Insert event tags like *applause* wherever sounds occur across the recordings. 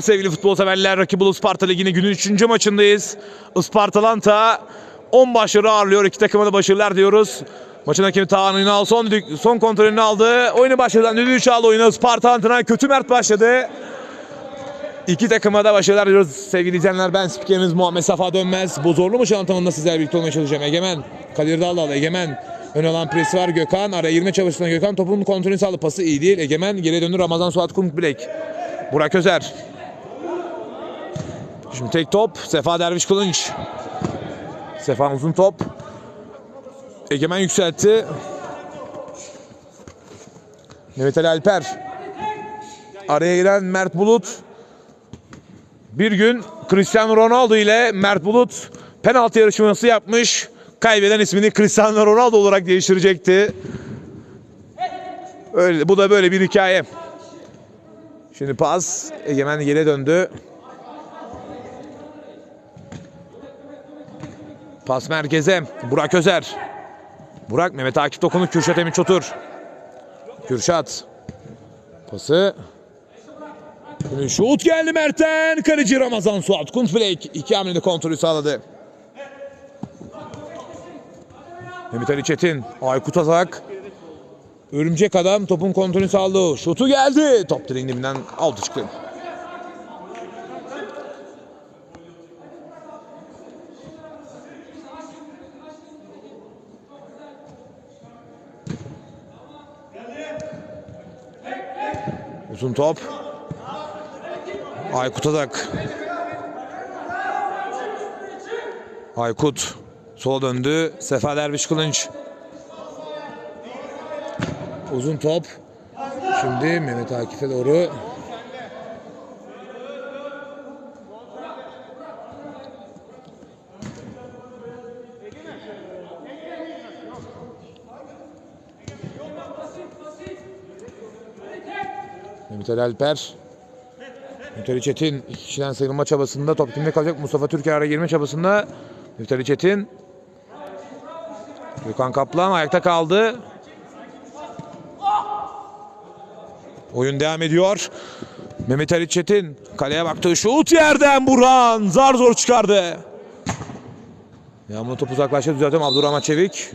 Sevgili futbol severler Rakip Ulu Isparta Ligi'nin günün 3. maçındayız. Ispartalanta 10 başarı ağırlıyor. İki takıma da başarılar diyoruz. Maçın hakemi Tağan Ünal son, son kontrolünü aldı. Oyunu başladan düdüğü çaldı oyunu. Ispartalanta'na kötü mert başladı. İki takıma da başarılar diyoruz sevgili izleyenler. Ben spikeriniz Muhammed Safa Dönmez. Bu zorlu maç anlatımında sizlerle birlikte olmaya çalışacağım. Egemen, Kadir Daldal, Egemen. Ön alan presi var Gökhan. Araya girme çalışmasına Gökhan. Topun kontrolünü sağladı. Pası iyi değil. Egemen geriye döndü. Ramazan Suat Kunkbilek. Burak Özer. Şimdi tek top. Sefa Derviş Kılınç. Sefa uzun top. Egemen yükseltti. Mehmet Ali Alper. Araya giren Mert Bulut. Bir gün Cristiano Ronaldo ile Mert Bulut penaltı yarışması yapmış. Kaybeden ismini Cristiano Ronaldo olarak değiştirecekti. Öyle, bu da böyle bir hikaye. Şimdi pas. Egemen geri döndü. Pas merkeze. Burak Özer. Burak Mehmet Akif dokunu Kürşat Emin Çotur. Kürşat. Pası. Şut geldi Mert'ten. Kaleci Ramazan Suat Kuntflek. iki hamlede kontrolü sağladı. Mehmet Ali Çetin. Aykut Azak. Örümcek adam topun kontrolünü sağladı. Şutu geldi. Top direğin dibinden aldı çıktı. Uzun top. Aykut Adak. Aykut. Sola döndü. Sefa Derviş Kılınç. Uzun top. Şimdi Mehmet Akif'e doğru. Ali Alper. Ali Çetin kişiden sıyrılma çabasında top kimde kalacak? Mustafa Türker araya girme çabasında. Ali Çetin. Gökhan Kaplan ayakta kaldı. Oyun devam ediyor. Mehmet Ali Çetin kaleye baktı. Şut yerden Burhan. Zar zor çıkardı. Yağmurlu top uzaklaştı. Düzeltiyorum Abdurrahman Çevik.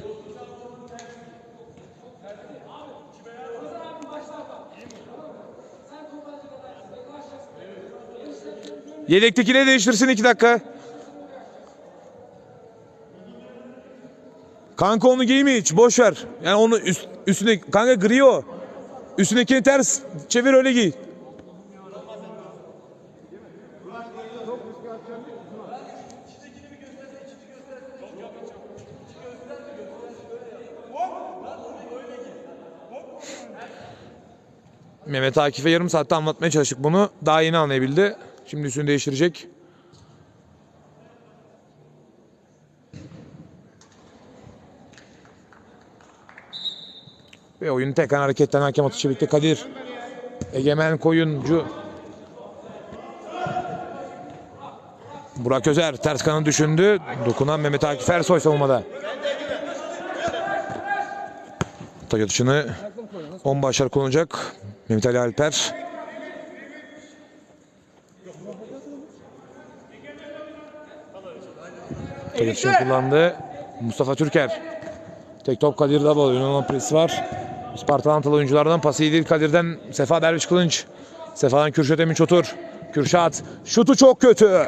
Yedektekine değiştirsin iki dakika. Kanka onu giyme hiç boş ver. Yani onu üst, üstüne kanka gri o. Üstündekini ters çevir öyle giy. Mehmet Akif'e yarım saatte anlatmaya çalıştık bunu. Daha yeni anlayabildi. Şimdi üstünü değiştirecek. Ve oyunu tekrar hareketten hakem atışı bitti. Kadir. Egemen Koyuncu. Burak Özer ters kanı düşündü. Dokunan Mehmet Akif Ersoy savunmada. Taç atışını 10 başlar kullanacak. Mehmet Ali Alper. Atışını kullandı. Mustafa Türker. Tek top Kadir Dabal. Yunan presi var. Spartalantalı oyunculardan pası değil Kadir'den Sefa Derviş Kılınç. Sefa'dan Kürşat Emin Çotur. Kürşat şutu çok kötü.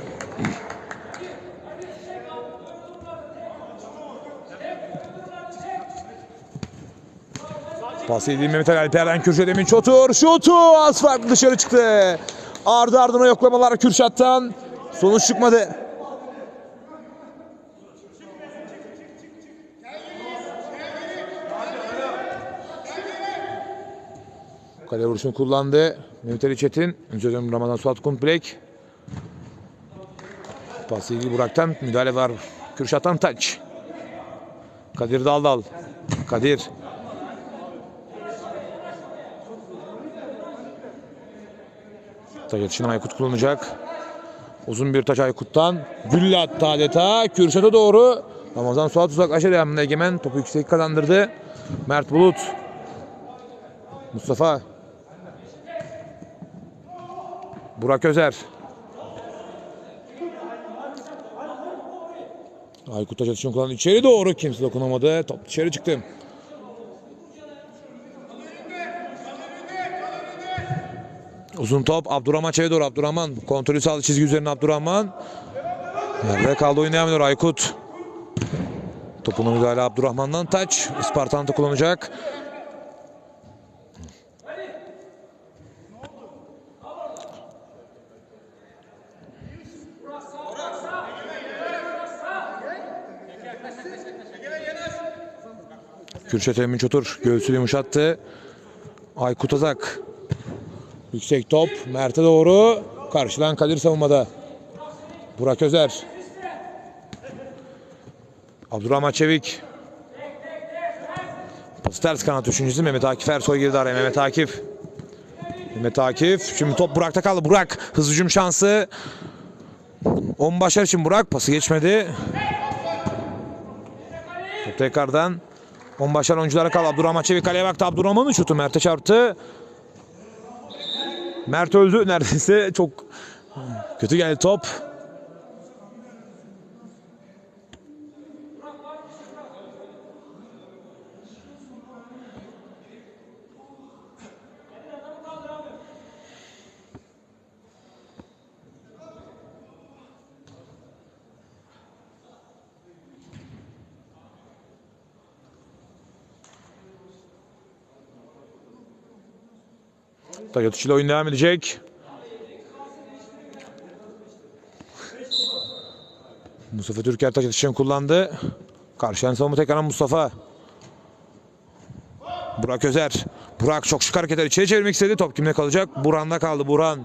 Pas değil Mehmet Ali Alper'den Kürşat Emin Çotur. Şutu az farklı dışarı çıktı. Ardı ardına yoklamalar Kürşat'tan. Sonuç çıkmadı. Kale vuruşunu kullandı. Mehmet Ali Çetin. Önce Ramazan Suat Kuntbilek. Pas ilgili Burak'tan. Müdahale var. Kürşat'tan taç. Kadir Daldal. Kadir. Taç atışını Aykut kullanacak. Uzun bir taç Aykut'tan. Gülle attı adeta. Kürşat'a doğru. Ramazan Suat uzaklaşa devamında Egemen. Topu yüksek kazandırdı. Mert Bulut. Mustafa Burak Özer. Aykut Taç atışını kullandı. İçeri doğru. Kimse dokunamadı. Top dışarı çıktı. Uzun top Abdurrahman Çevik'e doğru Abdurrahman. Kontrolü sağladı çizgi üzerine Abdurrahman. Yerde kaldı oyun devam ediyor Aykut. Topuna müdahale Abdurrahman'dan taç. Ispartant'ı kullanacak. Kürşat Emin Çotur göğsünü yumuşattı. Aykut Azak. Yüksek top Mert'e doğru. Karşıdan Kadir savunmada. Burak Özer. Abdurrahman Çevik. Pası ters kanat üçüncüsü Mehmet Akif Ersoy girdi araya. Mehmet Akif. Mehmet Akif. Şimdi top Burak'ta kaldı. Burak hızlı şansı. 10 başar için Burak pası geçmedi. Top tekrardan 10 başar oyunculara kaldı. Abdurrahman Çevik kaleye baktı. Abdurrahman'ın şutu Mert'e çarptı. Mert öldü neredeyse. Çok kötü geldi top. Tayyat ile oyun devam edecek. Mustafa Türker taç atışını kullandı. Karşıdan savunma tekrardan Mustafa. Burak Özer. Burak çok şık hareketler içeri çevirmek istedi. Top kimde kalacak? Buran'da kaldı. Buran.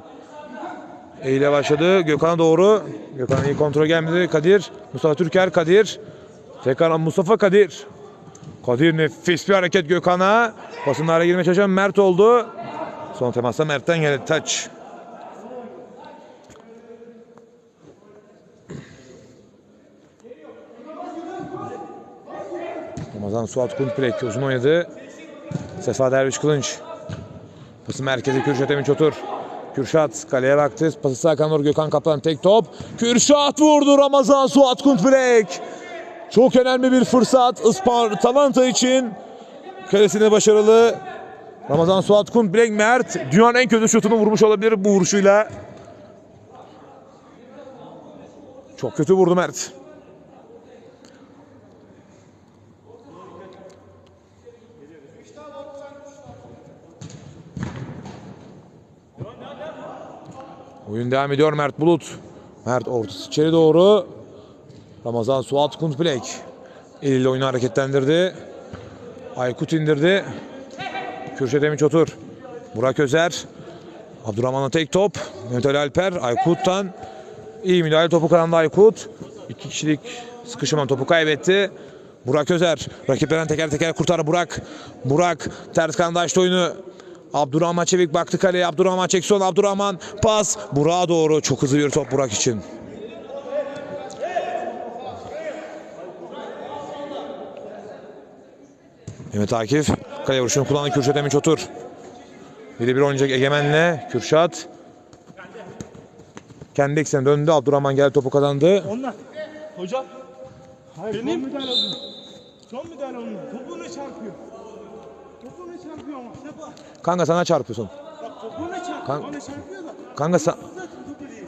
Eyle başladı. Gökhan'a doğru. Gökhan iyi kontrol gelmedi. Kadir. Mustafa Türker. Kadir. Tekrardan Mustafa Kadir. Kadir nefis bir hareket Gökhan'a. Basınla araya girmeye çalışan Mert oldu. Son temasta Mert'ten geldi taç. Ramazan Suat Kuntplek uzun oynadı. Sefa Derviş Kılınç. Pası merkeze Kürşat Emin Çotur. Kürşat kaleye baktı. Pası sağ kanor Gökhan Kaplan tek top. Kürşat vurdu Ramazan Suat Kuntplek. Çok önemli bir fırsat Ispartalanta için. Kalesine başarılı. Ramazan Suat Kunt Bilek Mert dünyanın en kötü şutunu vurmuş olabilir bu vuruşuyla. Çok kötü vurdu Mert. Oyun devam ediyor Mert Bulut. Mert ortası içeri doğru. Ramazan Suat Kunt Bilek. Eliyle oyunu hareketlendirdi. Aykut indirdi. Kürşat Emin Çotur. Burak Özer. Abdurrahman'ın tek top. Mehmet Ali Alper. Aykut'tan. iyi müdahale topu kazandı Aykut. İki kişilik sıkışman topu kaybetti. Burak Özer. Rakiplerinden teker teker kurtardı Burak. Burak ters kanada açtı oyunu. Abdurrahman Çevik baktı kaleye. Abdurrahman çek son. Abdurrahman pas. Burak'a doğru. Çok hızlı bir top Burak için. Mehmet Akif kale vuruşunu kullandı Kürşat Emin Çotur. Bir bir oynayacak Egemen'le Kürşat. Kendi eksenine döndü. Abdurrahman geldi topu kazandı. Onlar. Hocam. Hayır, Benim. Son müdahale onun. Son müdahale onun. Topuğuna çarpıyor. Topuğuna çarpıyor ama. Sefa. Kanka sana çarpıyorsun. Bak topuğuna çarpıyor. Kan- Bana çarpıyor da. Kanka sa-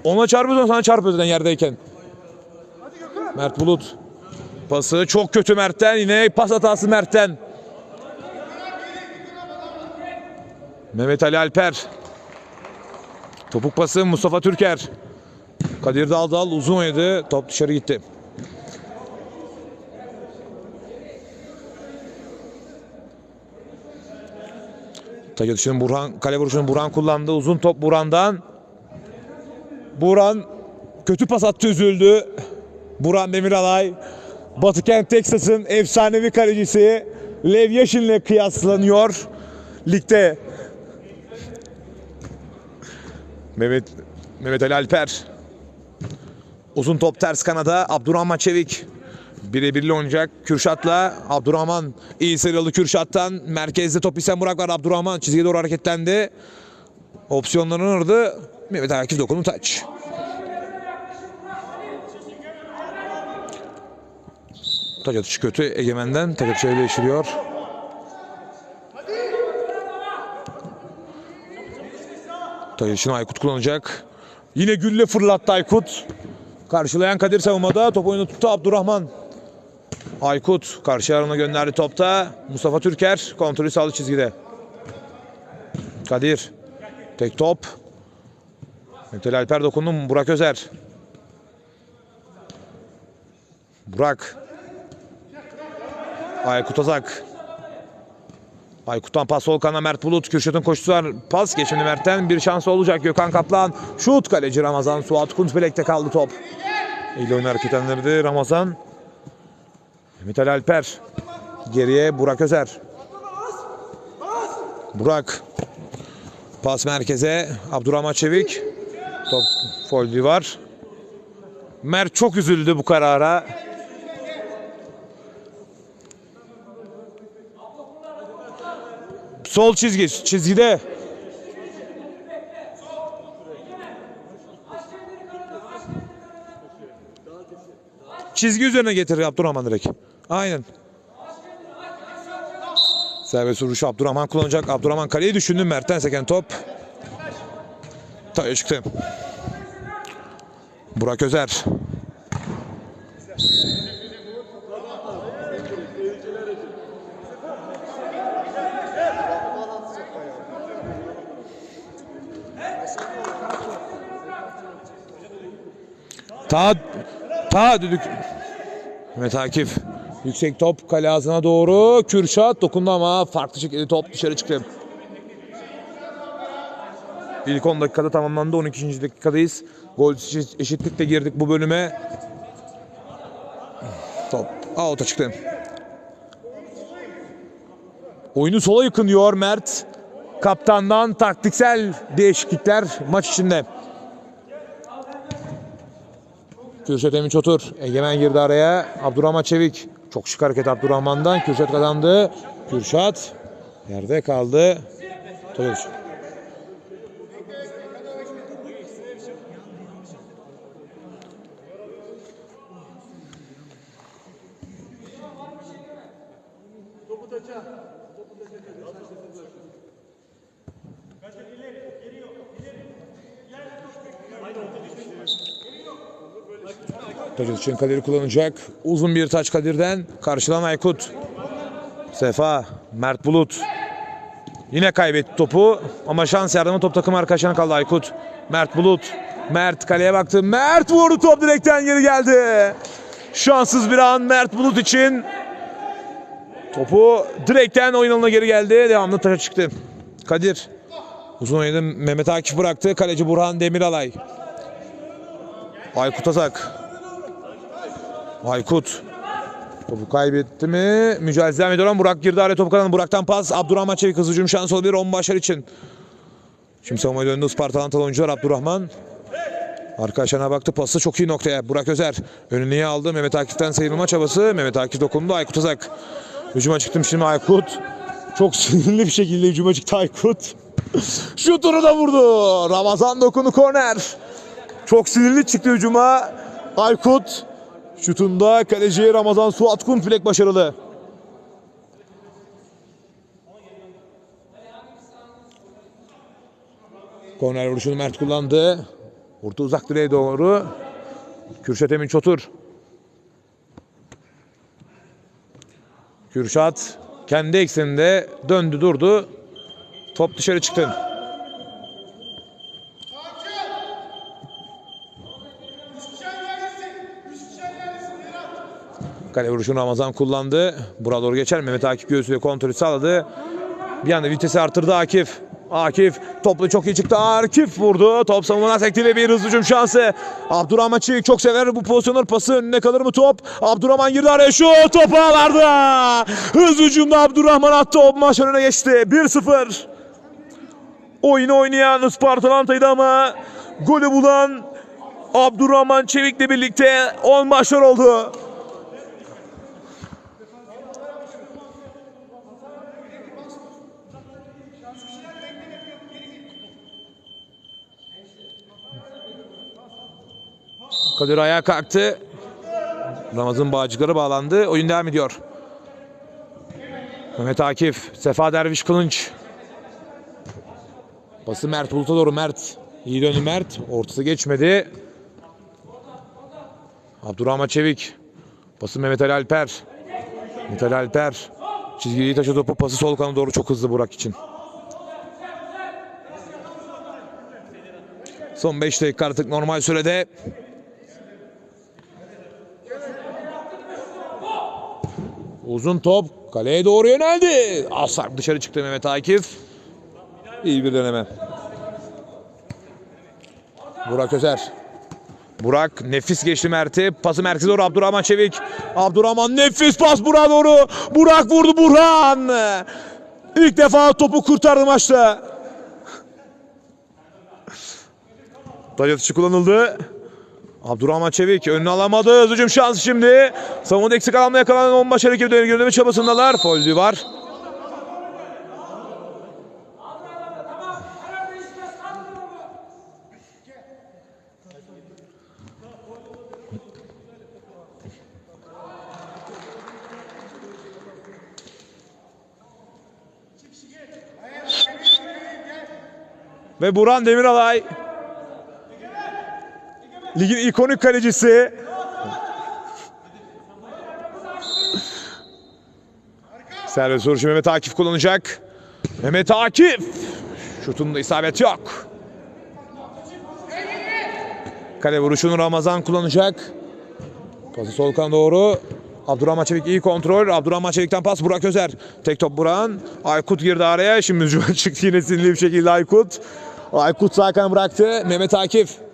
ona çarpıyorsun sana çarpıyor zaten yerdeyken. Hadi Gökhan. Mert Bulut. Pası çok kötü Mert'ten. Yine pas hatası Mert'ten. Mehmet Ali Alper. Topuk pası Mustafa Türker. Kadir Daldal uzun oynadı. Top dışarı gitti. Taç atışını Burhan, kale vuruşunu Burhan kullandı. Uzun top Burhan'dan. Burhan kötü pas attı üzüldü. Burhan Demiralay. Batıkent Texas'ın efsanevi kalecisi Lev Yashin'le kıyaslanıyor ligde. Mehmet Mehmet Ali Alper. Uzun top ters kanada Abdurrahman Çevik. Birebirli oynayacak Kürşat'la. Abdurrahman iyi sıyrıldı Kürşat'tan. Merkezde top isen Burak var. Abdurrahman çizgiye doğru hareketlendi. Opsiyonlarını aradı. Mehmet Akif dokunu taç. Taç atışı kötü Egemen'den. Taç atışı değiştiriyor. Taç atışını Aykut kullanacak. Yine gülle fırlattı Aykut. Karşılayan Kadir savunmada. Top oyunu tuttu Abdurrahman. Aykut karşı yarına gönderdi topta. Mustafa Türker kontrolü sağlı çizgide. Kadir. Tek top. Metal Alper dokundu mu? Burak Özer. Burak. Aykut Azak. Aykut'tan pas Volkan'a Mert Bulut. Kürşat'ın koşusu var. Pas geçimli Mert'ten. Bir şans olacak Gökhan Kaplan. Şut kaleci Ramazan. Suat Kuntbelek'te kaldı top. İyi oyunu hareketlendirdi Ramazan. Mehmet Ali Alper. Geriye Burak Özer. Burak. Pas merkeze. Abdurrahman Çevik. Top foldi var. Mert çok üzüldü bu karara. Sol çizgi, çizgide. Çizgi üzerine getirir Abdurrahman direkt. Aynen. Serbest vuruşu Abdurrahman kullanacak. Abdurrahman kaleyi düşündü. Mert'ten seken top. Tayo çıktı. Burak Özer. Ta ta düdük. Mehmet Akif. Yüksek top kale ağzına doğru. Kürşat dokundu ama farklı şekilde top dışarı çıktı. İlk 10 dakikada tamamlandı. 12. dakikadayız. Gol eşitlikle girdik bu bölüme. Top out'a çıktı. Oyunu sola yıkınıyor Mert. Kaptandan taktiksel değişiklikler maç içinde. Kürşat Emin Çotur. Egemen girdi araya. Abdurrahman Çevik. Çok şık hareket Abdurrahman'dan. Kürşat kazandı. Kürşat yerde kaldı. Toyuz. Taç için Kadir kullanacak. Uzun bir taç Kadir'den. Karşılan Aykut. Sefa. Mert Bulut. Yine kaybetti topu. Ama şans yardımı top takım arkadaşına kaldı Aykut. Mert Bulut. Mert kaleye baktı. Mert vurdu top direkten geri geldi. Şanssız bir an Mert Bulut için. Topu direkten oyun geri geldi. Devamlı taça çıktı. Kadir. Uzun oynadı. Mehmet Akif bıraktı. Kaleci Burhan Demiralay. Aykut Azak. Aykut. Topu kaybetti mi? Mücadele devam ediyor Burak girdi araya topu kazandı. Burak'tan pas. Abdurrahman Çevik hızlı hücum şansı olabilir. 10 başarı için. Şimdi savunmaya döndü Isparta Antalya oyuncular Abdurrahman. Arkadaşlarına baktı. Pası çok iyi noktaya. Burak Özer. İyi aldı. Mehmet Akif'ten sıyrılma çabası. Mehmet Akif dokundu. Aykut Azak. Hücuma çıktım şimdi Aykut. Çok *laughs* sinirli bir şekilde hücuma çıktı Aykut. *laughs* Şutunu da vurdu. Ramazan dokundu korner. Çok sinirli çıktı hücuma. Aykut şutunda kaleci Ramazan Suat Kunfilek başarılı. Korner vuruşunu Mert kullandı. Orta uzak direğe doğru. Kürşat Emin Çotur. Kürşat kendi ekseninde döndü durdu. Top dışarı çıktı. Kale vuruşunu Ramazan kullandı. Buraya doğru geçer. Mehmet Akif göğsüyle kontrolü sağladı. Bir anda vitesi arttırdı Akif. Akif toplu çok iyi çıktı. Akif vurdu. Top savunmadan sekti ve bir hızlı hücum şansı. Abdurrahman Çelik çok sever bu pozisyonları. Pası önüne kalır mı top? Abdurrahman girdi araya. Şu topu ağlardı. Hızlı hücumda Abdurrahman attı. O maç önüne geçti. 1-0. Oyunu oynayan Ispartalanta'ydı ama golü bulan Abdurrahman Çevik'le birlikte 10 maçlar oldu. Kadir ayağa kalktı. Ramazan bağcıkları bağlandı. Oyun devam ediyor. Mehmet Akif, Sefa Derviş Kılınç. Pası Mert Bulut'a doğru Mert. İyi döndü Mert. Ortası geçmedi. Abdurrahman Çevik. Pası Mehmet Ali Alper. Mehmet Ali Alper. Çizgiyi taşı topu pası sol kanı doğru çok hızlı Burak için. Son 5 dakika artık normal sürede. Uzun top kaleye doğru yöneldi. Asar dışarı çıktı Mehmet Akif. İyi bir deneme. Burak Özer. Burak nefis geçti Mert'i. Pası merkeze doğru Abdurrahman Çevik. Abdurrahman nefis pas Burak'a doğru. Burak vurdu Burhan. İlk defa topu kurtardı maçta. Taç atışı kullanıldı. Abdurrahman Çevik önünü alamadı. Hızlıcım şans şimdi. Savunmada eksik alanla yakalanan 10 başarı ekibi dönemi çabasındalar. Foldü var. Ve Burhan Demiralay ligin ikonik kalecisi. Servis vuruşu Mehmet Akif kullanacak. Mehmet Akif. Şutunda isabet yok. Kale vuruşunu Ramazan kullanacak. Pası sol kan doğru. Abdurrahman Çevik iyi kontrol. Abdurrahman Çevik'ten pas Burak Özer. Tek top Burak'ın. Aykut girdi araya. Şimdi hücuma *laughs* çıktı yine sinirli bir şekilde Aykut. Aykut sağ kan bıraktı. Mehmet Akif.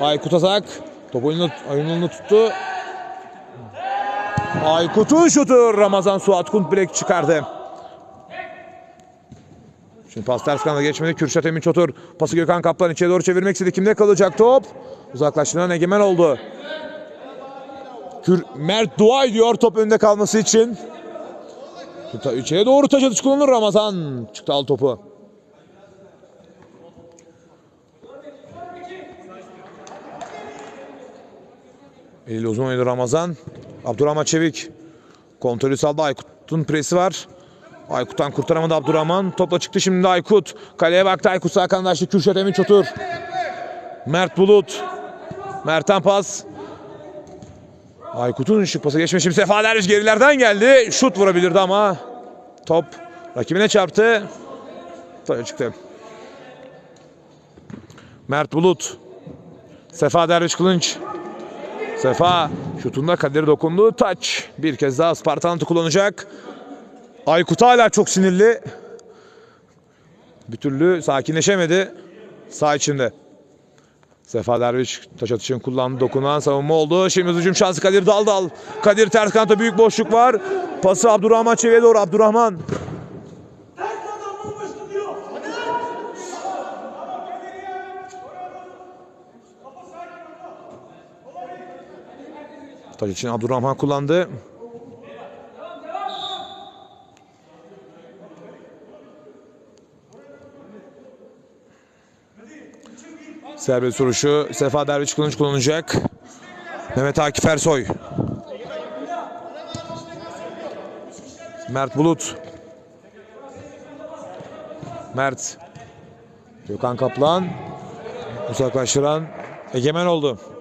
Aykut Atak. Top oyununu, tuttu. Aykut'un şutu Ramazan Suat Kuntbilek çıkardı. Şimdi pas ters kanada geçmedi. Kürşat Emin Çotur. Pası Gökhan Kaplan içeri doğru çevirmek istedi. Kimde kalacak top? Uzaklaştıran Egemen oldu. Kür Mert dua ediyor top önünde kalması için. İçeri doğru taç atış kullanır Ramazan. Çıktı al topu. Eliyle uzun oynadı Ramazan. Abdurrahman Çevik. Kontrolü saldı. Aykut'un presi var. Aykut'tan kurtaramadı Abdurrahman. Topla çıktı şimdi Aykut. Kaleye baktı Aykut sağ kanada açtı. Kürşat Emin Çotur. Mert Bulut. Mert'ten pas. Aykut'un şık pası geçmiş. Şimdi Sefa Derviş gerilerden geldi. Şut vurabilirdi ama top rakibine çarptı. Taca çıktı. Mert Bulut. Sefa Derviş Kılınç. Sefa şutunda Kadir dokundu. Taç. Bir kez daha Spartanat'ı kullanacak. Aykut hala çok sinirli. Bir türlü sakinleşemedi. Sağ içinde. Sefa Derviş taş atışını kullandı. Dokunan savunma oldu. Şimdi hücum şansı Kadir dal dal. Kadir ters kanatta büyük boşluk var. Pası Abdurrahman Çevik'e doğru. Abdurrahman. Taç için Abdurrahman kullandı. Serbest vuruşu Sefa Derviş Kılınç kullanacak. Mehmet Akif Ersoy. Mert Bulut. Mert. Gökhan Kaplan. Uzaklaştıran Egemen oldu.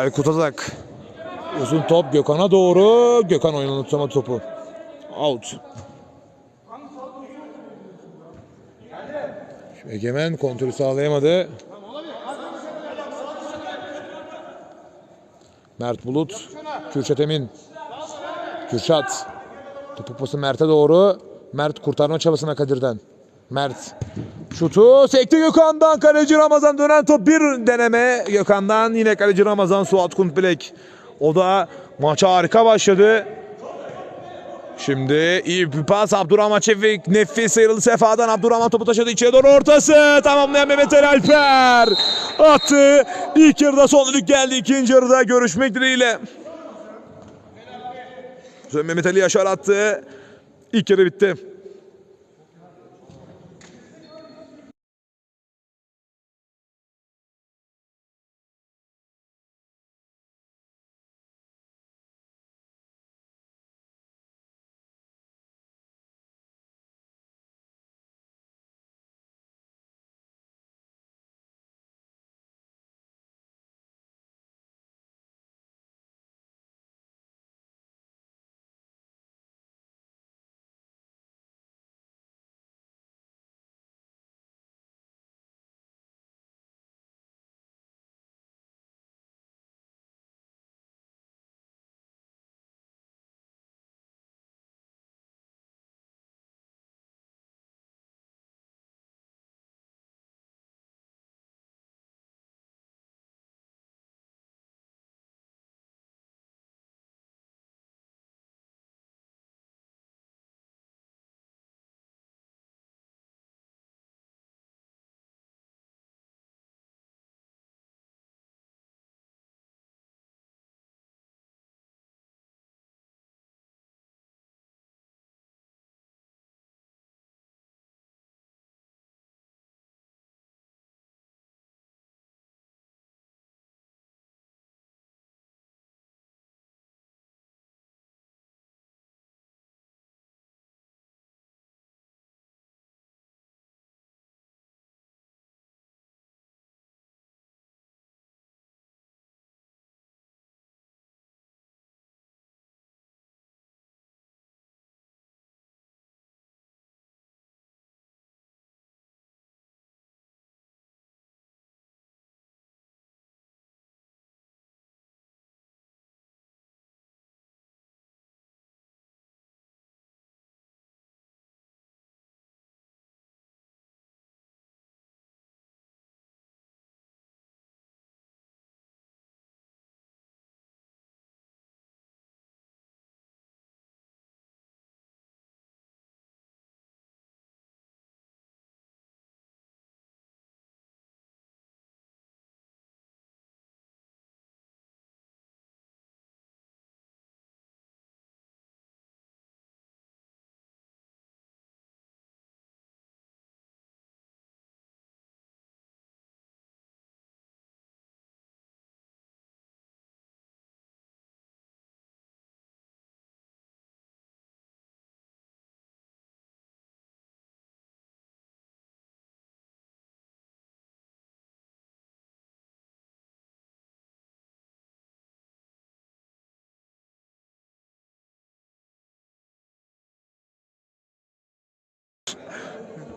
Aykut Azak. Uzun top Gökhan'a doğru. Gökhan oyununu topu. Out. Şu Egemen kontrolü sağlayamadı. Mert Bulut. Kürşat Emin. Kürşat. Topu pası Mert'e doğru. Mert kurtarma çabasına Kadir'den. Mert. Şutu sekti Gökhan'dan. Kaleci Ramazan dönen top bir deneme. Gökhan'dan yine kaleci Ramazan Suat Kuntbilek. O da maça harika başladı. Şimdi iyi bir pas. Abdurrahman Çevik nefis sıyrıldı. Sefa'dan Abdurrahman topu taşıdı. İçeri doğru ortası. Tamamlayan Mehmet Ali Alper. Attı. İlk yarıda son düdük geldi. İkinci yarıda görüşmek dileğiyle. Mehmet Ali Yaşar attı. İlk yarı bitti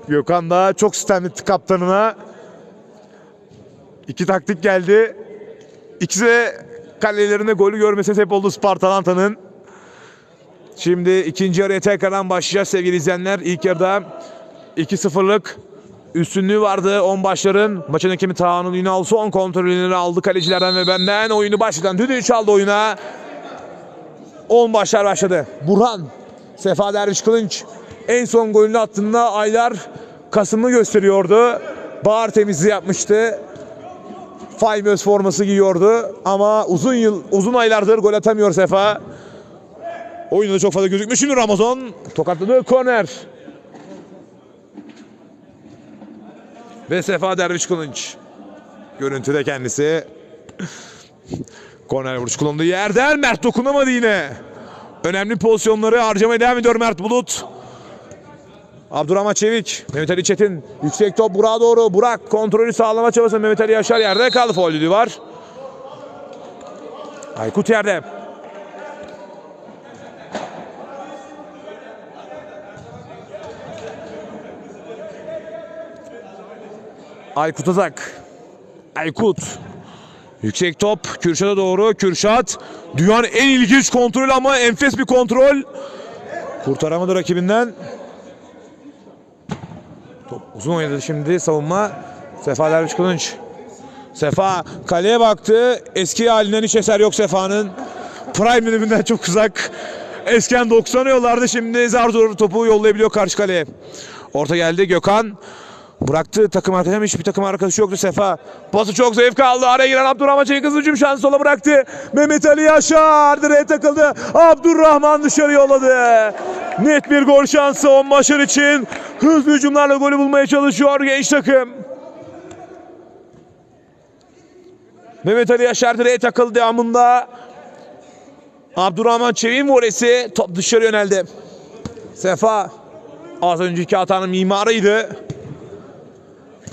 Gökhan da çok sistemli kaptanına. İki taktik geldi. İkisi de kalelerinde golü görmesi sebep oldu Spartalanta'nın. Şimdi ikinci yarıya tekrardan başlayacağız sevgili izleyenler. İlk yarıda 2-0'lık üstünlüğü vardı on başların. Maçın hakemi Tahan'ın Ünal son kontrolünü aldı kalecilerden ve benden. Oyunu başladan düdüğü çaldı oyuna. 10 başlar başladı. Burhan, Sefa Derviş Kılınç en son golünü attığında aylar Kasım'ı gösteriyordu. Bağır temizliği yapmıştı. Faymöz forması giyiyordu ama uzun yıl uzun aylardır gol atamıyor Sefa. Oyunda çok fazla gözükmüş. Şimdi Ramazan tokatladı korner. Ve Sefa Derviş Kılınç. Görüntüde kendisi. Korner vuruş kullandığı yerden Mert dokunamadı yine. Önemli pozisyonları harcamaya devam ediyor Mert Bulut. Abdurrahman Çevik, Mehmet Ali Çetin, yüksek top Burak'a doğru. Burak kontrolü sağlama çabası Mehmet Ali Yaşar yerde kaldı. Faul düdüğü var. Aykut yerde. Aykut Azak. Aykut. Yüksek top Kürşat'a doğru. Kürşat dünyanın en ilginç kontrolü ama enfes bir kontrol. Kurtaramadı rakibinden. Top uzun oynadı şimdi savunma. Sefa Derviş Kılınç. Sefa kaleye baktı. Eski halinden hiç eser yok Sefa'nın. Prime döneminden çok uzak. Eskiden 90 yollarda şimdi zar zor topu yollayabiliyor karşı kaleye. Orta geldi Gökhan. Bıraktı takım arkadaşı hiçbir takım arkadaşı yoktu Sefa. Pası çok zayıf kaldı. Araya giren Abdurrahman Çelik hızlı hücum şansı sola bıraktı. Mehmet Ali Yaşar direğe takıldı. Abdurrahman dışarı yolladı. Net bir gol şansı on maçlar için. Hızlı hücumlarla golü bulmaya çalışıyor genç takım. Mehmet Ali Yaşar direğe takıldı devamında. Abdurrahman Çevik'in volesi top dışarı yöneldi. Sefa az önceki hatanın mimarıydı.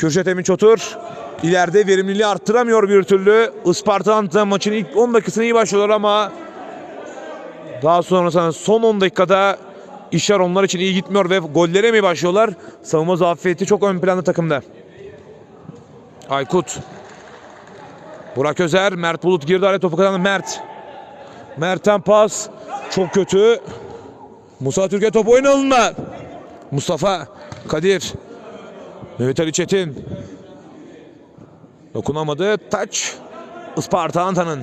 Kürşat Emin Çotur ileride verimliliği arttıramıyor bir türlü. Isparta maçın ilk 10 dakikasını iyi başlıyorlar ama daha sonrasında son 10 dakikada işler onlar için iyi gitmiyor ve gollere mi başlıyorlar? Savunma zafiyeti çok ön planda takımda. Aykut. Burak Özer, Mert Bulut girdi araya topu kazandı. Mert. Mert'ten pas. Çok kötü. Musa Türkiye top oyun alınma. Mustafa. Kadir. Mehmet Ali Çetin. Dokunamadı. Taç. Isparta Antan'ın.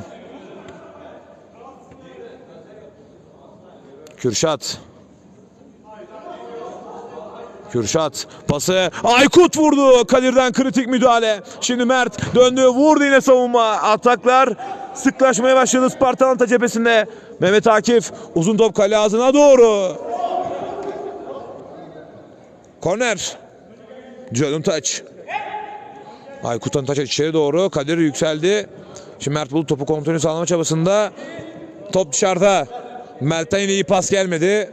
Kürşat. Kürşat pası Aykut vurdu. Kadir'den kritik müdahale. Şimdi Mert döndü vurdu yine savunma. Ataklar sıklaşmaya başladı Sparta Anta cephesinde. Mehmet Akif uzun top kale ağzına doğru. Korner. Jadon Taç. Aykut'tan Taç içeri doğru. Kadir yükseldi. Şimdi Mert Bulut topu kontrolü sağlama çabasında. Top dışarıda. Mert'ten yine iyi pas gelmedi.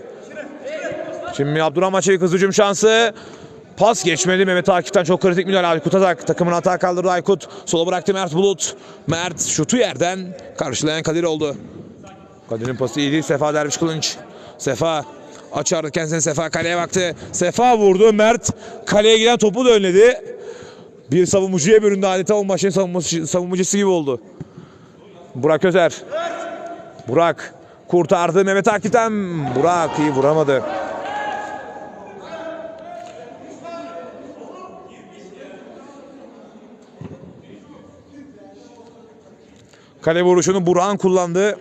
Şimdi Abdurrahman Çelik hızlı şansı. Pas geçmedi Mehmet Akif'ten çok kritik müdahale. Aykut Atak takımın hata kaldırdı Aykut. Sola bıraktı Mert Bulut. Mert şutu yerden karşılayan Kadir oldu. Kadir'in pası iyiydi. Sefa Derviş Kılınç. Sefa açardı kendisini Sefa kaleye baktı. Sefa vurdu. Mert kaleye giden topu da önledi. Bir savunmacıya büründü adeta o maçın savunmacısı, gibi oldu. Burak Özer. Burak kurtardı Mehmet Akif'ten. Burak iyi vuramadı. Kale vuruşunu Burhan kullandı.